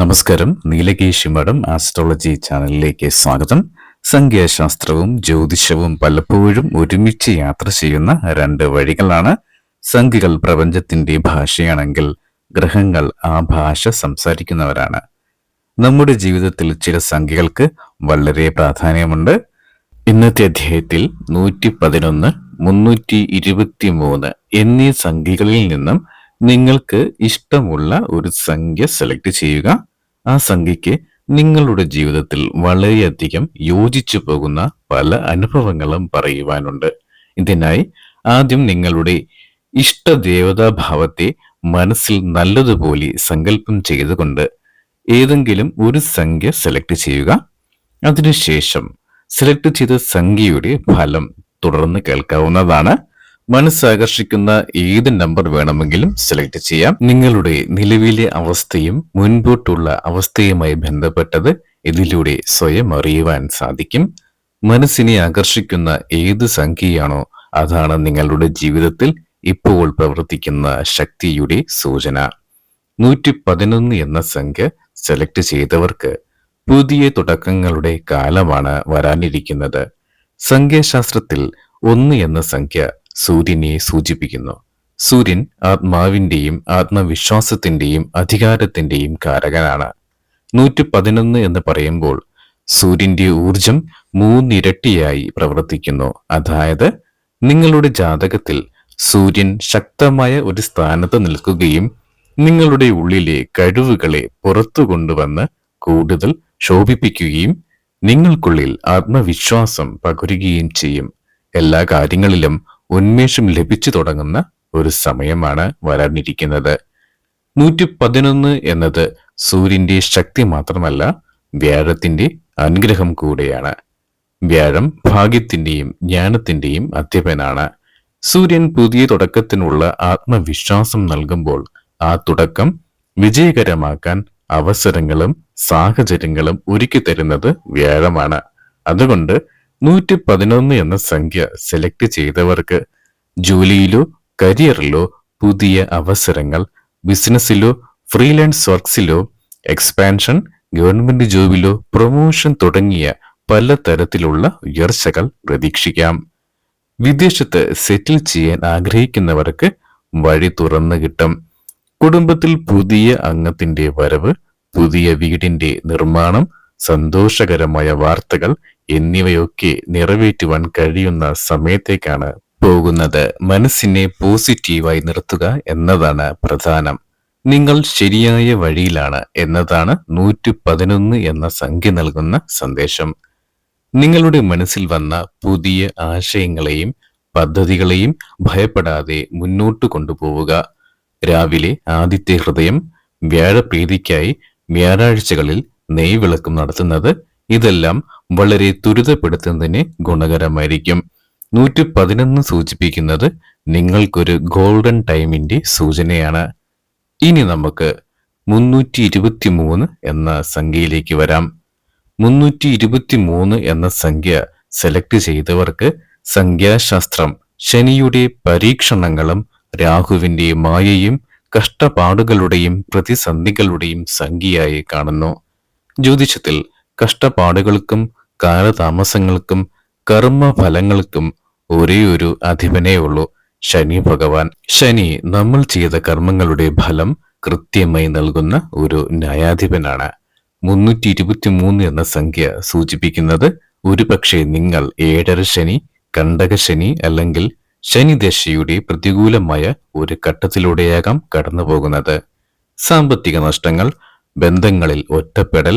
നമസ്കാരം. നീലകേശി മഠം ആസ്ട്രോളജി ചാനലിലേക്ക് സ്വാഗതം. സംഖ്യാശാസ്ത്രവും ജ്യോതിഷവും പലപ്പോഴും ഒരുമിച്ച് യാത്ര ചെയ്യുന്ന രണ്ട് വഴികളാണ് സംഖ്യകൾ പ്രപഞ്ചത്തിന്റെ ഭാഷയാണെങ്കിൽ ഗ്രഹങ്ങൾ ആ ഭാഷ സംസാരിക്കുന്നവരാണ്. നമ്മുടെ ജീവിതത്തിൽ ചില സംഖ്യകൾക്ക് വളരെ പ്രാധാന്യമുണ്ട്. ഇന്നത്തെ അധ്യായത്തിൽ നൂറ്റി പതിനൊന്ന് മുന്നൂറ്റി ഇരുപത്തി മൂന്ന് എന്നീ സംഖ്യകളിൽ നിന്നും നിങ്ങൾക്ക് ഇഷ്ടമുള്ള ഒരു സംഖ്യ സെലക്ട് ചെയ്യുക. ആ സംഖ്യയ്ക്ക് നിങ്ങളുടെ ജീവിതത്തിൽ വളരെയധികം യോജിച്ചു പോകുന്ന പല അനുഭവങ്ങളും പറയുവാനുണ്ട്. ഇതിനായി ആദ്യം നിങ്ങളുടെ ഇഷ്ടദേവതാഭാവത്തെ മനസ്സിൽ നല്ലതുപോലെ സങ്കല്പം ചെയ്തുകൊണ്ട് ഏതെങ്കിലും ഒരു സംഖ്യ സെലക്ട് ചെയ്യുക. അതിനുശേഷം സെലക്ട് ചെയ്ത സംഖ്യയുടെ ഫലം തുടർന്ന് കേൾക്കാവുന്നതാണ്. മനസ്സാകർഷിക്കുന്ന ഏത് നമ്പർ വേണമെങ്കിലും സെലക്ട് ചെയ്യാം. നിങ്ങളുടെ നിലവിലെ അവസ്ഥയും മുൻപോട്ടുള്ള അവസ്ഥയുമായി ബന്ധപ്പെട്ടത് ഇതിലൂടെ സ്വയം അറിയുവാൻ സാധിക്കും. മനസ്സിനെ ആകർഷിക്കുന്ന ഏത് സംഖ്യയാണോ അതാണ് നിങ്ങളുടെ ജീവിതത്തിൽ ഇപ്പോൾ പ്രവർത്തിക്കുന്ന ശക്തിയുടെ സൂചന. നൂറ്റി പതിനൊന്ന് എന്ന സംഖ്യ സെലക്ട് ചെയ്തവർക്ക് പുതിയ തുടക്കങ്ങളുടെ കാലമാണ് വരാനിരിക്കുന്നത്. സംഖ്യാശാസ്ത്രത്തിൽ ഒന്ന് എന്ന സംഖ്യ സൂര്യനെ സൂചിപ്പിക്കുന്നു. സൂര്യൻ ആത്മാവിന്റെയും ആത്മവിശ്വാസത്തിന്റെയും അധികാരത്തിന്റെയും കാരകനാണ്. നൂറ്റി പതിനൊന്ന് എന്ന് പറയുമ്പോൾ സൂര്യന്റെ ഊർജം മൂന്നിരട്ടിയായി പ്രവർത്തിക്കുന്നു. അതായത് നിങ്ങളുടെ ജാതകത്തിൽ സൂര്യൻ ശക്തമായ ഒരു സ്ഥാനത്ത് നിൽക്കുകയും നിങ്ങളുടെ ഉള്ളിലെ കഴിവുകളെ പുറത്തു കൊണ്ടുവന്ന് കൂടുതൽ ശോഭിപ്പിക്കുകയും നിങ്ങൾക്കുള്ളിൽ ആത്മവിശ്വാസം പകരുകയും ചെയ്യും. എല്ലാ കാര്യങ്ങളിലും ഉന്മേഷം ലഭിച്ചു തുടങ്ങുന്ന ഒരു സമയമാണ് വരാനിരിക്കുന്നത്. നൂറ്റി പതിനൊന്ന് എന്നത് സൂര്യന്റെ ശക്തി മാത്രമല്ല വ്യാഴത്തിന്റെ അനുഗ്രഹം കൂടെയാണ്. വ്യാഴം ഭാഗ്യത്തിന്റെയും ജ്ഞാനത്തിന്റെയും അധ്യപനാണ്. സൂര്യൻ പുതിയ തുടക്കത്തിനുള്ള ആത്മവിശ്വാസം നൽകുമ്പോൾ ആ തുടക്കം വിജയകരമാക്കാൻ അവസരങ്ങളും സാഹചര്യങ്ങളും ഒരുക്കി തരുന്നത് വ്യാഴമാണ്. അതുകൊണ്ട് നൂറ്റി പതിനൊന്ന് എന്ന സംഖ്യ സെലക്ട് ചെയ്തവർക്ക് ജോലിയിലോ കരിയറിലോ പുതിയ അവസരങ്ങൾ ബിസിനസ്സിലോ ഫ്രീലാൻസ് വർക്ക്സിലോ എക്സ്പാൻഷൻ ഗവൺമെന്റ് ജോബിലോ പ്രൊമോഷൻ തുടങ്ങിയ പല തരത്തിലുള്ള ഉയർച്ചകൾ പ്രതീക്ഷിക്കാം. വിദേശത്ത് സെറ്റിൽ ചെയ്യാൻ ആഗ്രഹിക്കുന്നവർക്ക് വഴി തുറന്നു കിട്ടും. കുടുംബത്തിൽ പുതിയ അംഗത്തിന്റെ വരവ് പുതിയ വീടിന്റെ നിർമ്മാണം സന്തോഷകരമായ വാർത്തകൾ എന്നിവയൊക്കെ നിറവേറ്റുവാൻ കഴിയുന്ന സമയത്തേക്കാണ് പോകുന്നത്. മനസ്സിനെ പോസിറ്റീവായി നിർത്തുക എന്നതാണ് പ്രധാനം. നിങ്ങൾ ശരിയായ വഴിയിലാണ് എന്നതാണ് നൂറ്റി പതിനൊന്ന് എന്ന സംഖ്യ നൽകുന്ന സന്ദേശം. നിങ്ങളുടെ മനസ്സിൽ വന്ന പുതിയ ആശയങ്ങളെയും പദ്ധതികളെയും ഭയപ്പെടാതെ മുന്നോട്ട് കൊണ്ടുപോവുക. രാവിലെ ആദിത്യ ഹൃദയം വ്യാഴപ്രീതിക്കായി വ്യാഴാഴ്ചകളിൽ നെയ്വിളക്കും നടത്തുന്നത് ഇതെല്ലാം വളരെ ത്വരിതപ്പെടുത്തുന്നതിന് ഗുണകരമായിരിക്കും. നൂറ്റി പതിനൊന്ന് സൂചിപ്പിക്കുന്നത് നിങ്ങൾക്കൊരു ഗോൾഡൻ ടൈമിന്റെ സൂചനയാണ്. ഇനി നമുക്ക് മുന്നൂറ്റി ഇരുപത്തി മൂന്ന് എന്ന സംഖ്യയിലേക്ക് വരാം. മുന്നൂറ്റി ഇരുപത്തി മൂന്ന് എന്ന സംഖ്യ സെലക്ട് ചെയ്തവർക്ക് സംഖ്യാശാസ്ത്രം ശനിയുടെ പരീക്ഷണങ്ങളും രാഹുവിന്റെ മായയും കഷ്ടപ്പാടുകളുടെയും പ്രതിസന്ധികളുടെയും സംഖ്യയായി കാണുന്നു. ജ്യോതിഷത്തിൽ കഷ്ടപ്പാടുകൾക്കും കാലതാമസങ്ങൾക്കും കർമ്മഫലങ്ങൾക്കും ഒരേ ഒരു അധിപനേ ഉള്ളൂ ശനി ഭഗവാൻ. ശനി നമ്മൾ ചെയ്ത കർമ്മങ്ങളുടെ ഫലം കൃത്യമായി നൽകുന്ന ഒരു ന്യായാധിപനാണ്. മുന്നൂറ്റി ഇരുപത്തി മൂന്ന് എന്ന സംഖ്യ സൂചിപ്പിക്കുന്നത് ഒരുപക്ഷെ നിങ്ങൾ ഏഴര ശനി കണ്ടക ശനി അല്ലെങ്കിൽ ശനിദശയുടെ പ്രതികൂലമായ ഒരു ഘട്ടത്തിലൂടെയാകാം കടന്നുപോകുന്നത്. സാമ്പത്തിക നഷ്ടങ്ങൾ ബന്ധങ്ങളിൽ ഒറ്റപ്പെടൽ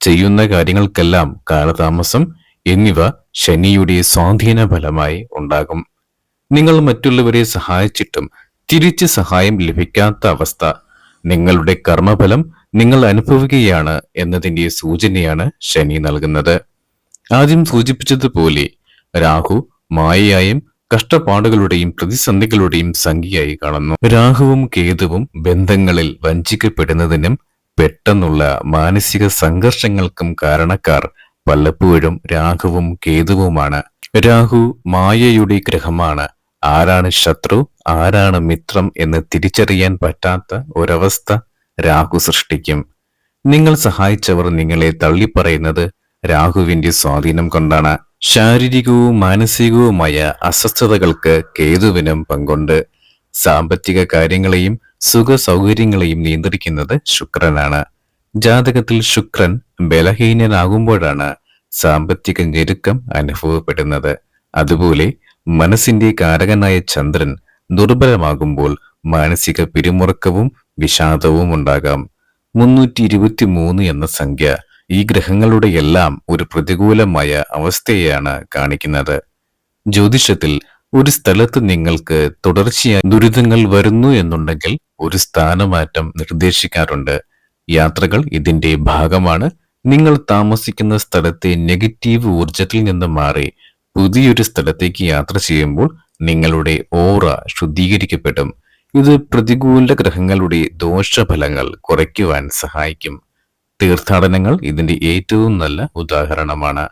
ചെയ്യുന്ന കാര്യങ്ങൾക്കെല്ലാം കാലതാമസം എന്നിവ ശനിയുടെ സ്വാധീന ഫലമായി ഉണ്ടാകും. നിങ്ങൾ മറ്റുള്ളവരെ സഹായിച്ചിട്ടും തിരിച്ച് സഹായം ലഭിക്കാത്ത അവസ്ഥ നിങ്ങളുടെ കർമ്മഫലം നിങ്ങൾ അനുഭവിക്കുകയാണ് എന്നതിന്റെ സൂചനയാണ് ശനി നൽകുന്നത്. ആദ്യം സൂചിപ്പിച്ചതുപോലെ രാഹു മായയായും കഷ്ടപ്പാടുകളുടെയും പ്രതിസന്ധികളുടെയും സംഖ്യയായി കാണുന്നു. രാഹുവും കേതുവും ബന്ധങ്ങളിൽ വഞ്ചിക്കപ്പെടുന്നതിനും പെട്ടെന്നുള്ള മാനസിക സംഘർഷങ്ങൾക്കും കാരണക്കാർ പലപ്പോഴും രാഹുവും കേതുവുമാണ്. രാഹു മായയുടെ ഗ്രഹമാണ്. ആരാണ് ശത്രു? ആരാണ് മിത്രം എന്ന് തിരിച്ചറിയാൻ പറ്റാത്ത ഒരവസ്ഥ രാഹു സൃഷ്ടിക്കും. നിങ്ങൾ സഹായിച്ചവർ നിങ്ങളെ തള്ളിപ്പറയുന്നത് രാഹുവിന്റെ സ്വാധീനം കൊണ്ടാണ്. ശാരീരികവും മാനസികവുമായ അസ്വസ്ഥതകൾക്ക് കേതുവിനും പങ്കുണ്ട്. സാമ്പത്തിക കാര്യങ്ങളെയും സുഖ സൗകര്യങ്ങളെയും നിയന്ത്രിക്കുന്നത് ശുക്രനാണ്. ജാതകത്തിൽ ശുക്രൻ ബലഹീനനാകുമ്പോഴാണ് സാമ്പത്തിക ഞെരുക്കം അനുഭവപ്പെടുന്നത്. അതുപോലെ മനസ്സിന്റെ കാരകനായ ചന്ദ്രൻ ദുർബലമാകുമ്പോൾ മാനസിക പിരിമുറുക്കവും വിഷാദവും ഉണ്ടാകാം. മുന്നൂറ്റി ഇരുപത്തി മൂന്ന് എന്ന സംഖ്യ ഈ ഗ്രഹങ്ങളുടെ എല്ലാം ഒരു പ്രതികൂലമായ അവസ്ഥയെയാണ് കാണിക്കുന്നത്. ജ്യോതിഷത്തിൽ ഒരു സ്ഥലത്ത് നിങ്ങൾക്ക് തുടർച്ചയായി ദുരിതങ്ങൾ വരുന്നു എന്നുണ്ടെങ്കിൽ ഒരു സ്ഥാനമാറ്റം നിർദ്ദേശിക്കാറുണ്ട്. യാത്രകൾ ഇതിന്റെ ഭാഗമാണ്. നിങ്ങൾ താമസിക്കുന്ന സ്ഥലത്തെ നെഗറ്റീവ് ഊർജത്തിൽ നിന്ന് മാറി പുതിയൊരു സ്ഥലത്തേക്ക് യാത്ര ചെയ്യുമ്പോൾ നിങ്ങളുടെ ഓറ ശുദ്ധീകരിക്കപ്പെടും. ഇത് പ്രതികൂല ഗ്രഹങ്ങളുടെ ദോഷഫലങ്ങൾ കുറയ്ക്കുവാൻ സഹായിക്കും. തീർത്ഥാടനങ്ങൾ ഇതിന്റെ ഏറ്റവും നല്ല ഉദാഹരണമാണ്.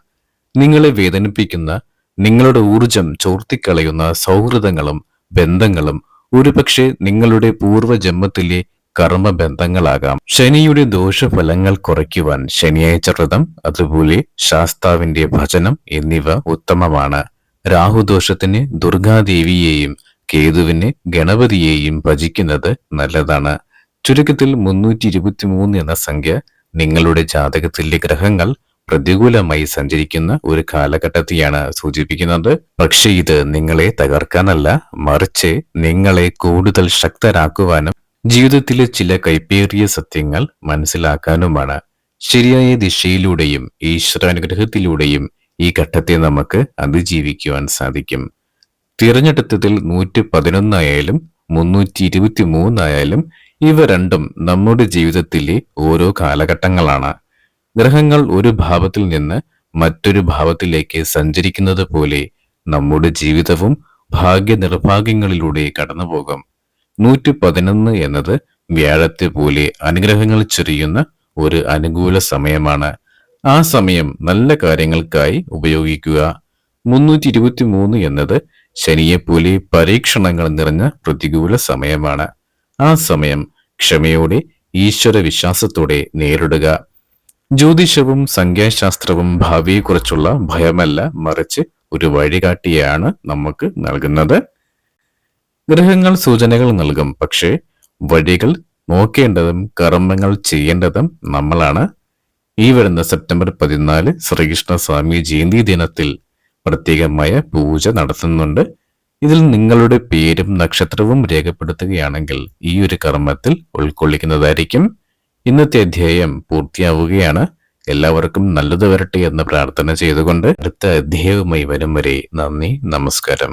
നിങ്ങളെ വേദനിപ്പിക്കുന്ന നിങ്ങളുടെ ഊർജം ചോർത്തിക്കളയുന്ന സൗഹൃദങ്ങളും ബന്ധങ്ങളും ഒരുപക്ഷെ നിങ്ങളുടെ പൂർവജന്മത്തിലെ കർമ്മബന്ധങ്ങളാകാം. ശനിയുടെ ദോഷഫലങ്ങൾ കുറയ്ക്കുവാൻ ശനിയാഴ്ച വ്രതം അതുപോലെ ശാസ്താവിന്റെ ഭജനം എന്നിവ ഉത്തമമാണ്. രാഹുദോഷത്തിന് ദുർഗാദേവിയെയും കേതുവിന് ഗണപതിയെയും ഭജിക്കുന്നത് നല്ലതാണ്. ചുരുക്കത്തിൽ മുന്നൂറ്റി ഇരുപത്തിമൂന്ന് എന്ന സംഖ്യ നിങ്ങളുടെ ജാതകത്തിലെ ഗ്രഹങ്ങൾ പ്രതികൂലമായി സഞ്ചരിക്കുന്ന ഒരു കാലഘട്ടത്തെയാണ് സൂചിപ്പിക്കുന്നത്. പക്ഷേ ഇത് നിങ്ങളെ തകർക്കാനല്ല മറിച്ച് നിങ്ങളെ കൂടുതൽ ശക്തരാക്കുവാനും ജീവിതത്തിലെ ചില കൈപ്പേറിയ സത്യങ്ങൾ മനസ്സിലാക്കാനുമാണ്. ശരിയായ ദിശയിലൂടെയും ഈശ്വരാനുഗ്രഹത്തിലൂടെയും ഈ ഘട്ടത്തെ നമുക്ക് അതിജീവിക്കുവാൻ സാധിക്കും. തിരഞ്ഞെടുത്തതിൽ നൂറ്റി പതിനൊന്നായാലും മുന്നൂറ്റി ഇരുപത്തി മൂന്നായാലും ഇവ രണ്ടും നമ്മുടെ ജീവിതത്തിലെ ഓരോ കാലഘട്ടങ്ങളാണ്. ഗ്രഹങ്ങൾ ഒരു ഭാവത്തിൽ നിന്ന് മറ്റൊരു ഭാവത്തിലേക്ക് സഞ്ചരിക്കുന്നത് പോലെ നമ്മുടെ ജീവിതവും ഭാഗ്യ നിർഭാഗ്യങ്ങളിലൂടെ കടന്നുപോകും. നൂറ്റി പതിനൊന്ന് എന്നത് വ്യാഴത്തെ പോലെ അനുഗ്രഹങ്ങൾ ചൊരിയുന്ന ഒരു അനുകൂല സമയമാണ്. ആ സമയം നല്ല കാര്യങ്ങൾക്കായി ഉപയോഗിക്കുക. മുന്നൂറ്റി ഇരുപത്തി മൂന്ന് എന്നത് ശനിയെപ്പോലെ പരീക്ഷണങ്ങൾ നിറഞ്ഞ പ്രതികൂല സമയമാണ്. ആ സമയം ക്ഷമയോടെ ഈശ്വര വിശ്വാസത്തോടെ നേരിടുക. ജ്യോതിഷവും സംഖ്യാശാസ്ത്രവും ഭാവിയെക്കുറിച്ചുള്ള ഭയമല്ല മറിച്ച് ഒരു വഴികാട്ടിയാണ് നമുക്ക് നൽകുന്നത്. ഗ്രഹങ്ങൾ സൂചനകൾ നൽകും പക്ഷേ വഴികൾ നോക്കേണ്ടതും കർമ്മങ്ങൾ ചെയ്യേണ്ടതും നമ്മളാണ്. ഈ വരുന്ന സെപ്റ്റംബർ പതിനാല് ശ്രീകൃഷ്ണ സ്വാമി ജയന്തി ദിനത്തിൽ പ്രത്യേകമായ പൂജ നടത്തുന്നുണ്ട്. ഇതിൽ നിങ്ങളുടെ പേരും നക്ഷത്രവും രേഖപ്പെടുത്തുകയാണെങ്കിൽ ഈ ഒരു കർമ്മത്തിൽ ഉൾക്കൊള്ളിക്കുന്നതായിരിക്കും. ഇന്നത്തെ അധ്യായം പൂർത്തിയാവുകയാണ്. എല്ലാവർക്കും നല്ലത് വരട്ടെ എന്ന് പ്രാർത്ഥന ചെയ്തുകൊണ്ട് അടുത്ത അധ്യായവുമായി വരും വരെ നന്ദി നമസ്കാരം.